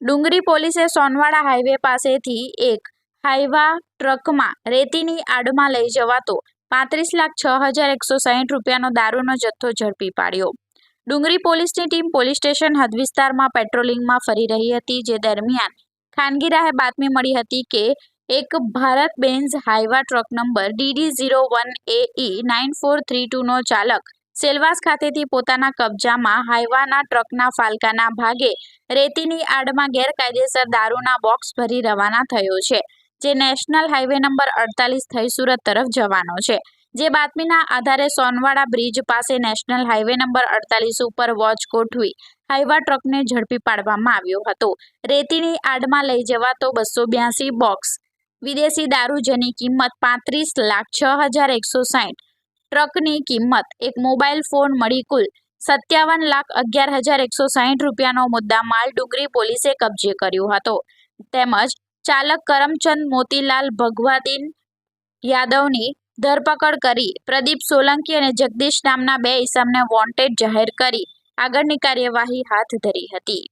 ડુંગરી પોલીસે સોનવાડા હાઈવે પાસેથી એક હાઈવા ટ્રકમાં રેતીની આડમાં લઈ જવાતો પાંત્રીસ લાખ છ હજાર એકસો સાહીઠ રૂપિયાનો દારૂનો જથ્થો ઝડપી પાડ્યો. ડુંગરી પોલીસની ટીમ પોલીસ સ્ટેશન હદ વિસ્તારમાં પેટ્રોલિંગમાં ફરી રહી હતી, જે દરમિયાન ખાનગી રાહે બાતમી મળી હતી કે એક Bharat Benz Hyva truck number DD zero one A nine four three ટુનો ચાલક સેલવાસ ખાતેથી પોતાના કબજામાં હાઈવાના ટ્રકના ફાલકાના ભાગે રેતીની આડમાં ગેરકાયદેસર દારૂના બોક્સ ભરી રવાના થયો છે, જે નેશનલ હાઈવે નંબર અડતાલીસ થઈ સુરત તરફ જવાનો છે. જે બાતમીના આધારે સોનવાડા બ્રિજ પાસે નેશનલ હાઈવે નંબર અડતાલીસ ઉપર વોચ ગોઠવી હાઈવા ટ્રકને ઝડપી પાડવામાં આવ્યો હતો. રેતીની આડમાં લઈ જવાતો બસો બ્યાસી બોક્સ, વિદેશી દારૂ જેની કિંમત પાંત્રીસ લાખ છ હજાર એકસો સાહીઠ ટ્રકની કિંમત. એક મોબાઈલ ફોન મળી કુલ સત્યાવન લાખ અગિયાર હજાર એકસો સાહીઠ રૂપિયાનો મુદ્દા માલ ડુંગરી પોલીસે કબજે કર્યો હતો. તેમજ ચાલક કરમચંદ મોતીલાલ ભગવાદીન યાદવની ધરપકડ કરી પ્રદીપ સોલંકી અને જગદીશ નામના બે ઇસમને વોન્ટેડ જાહેર કરી. આગળની કાર્યવાહી હાથ ધરી હતી.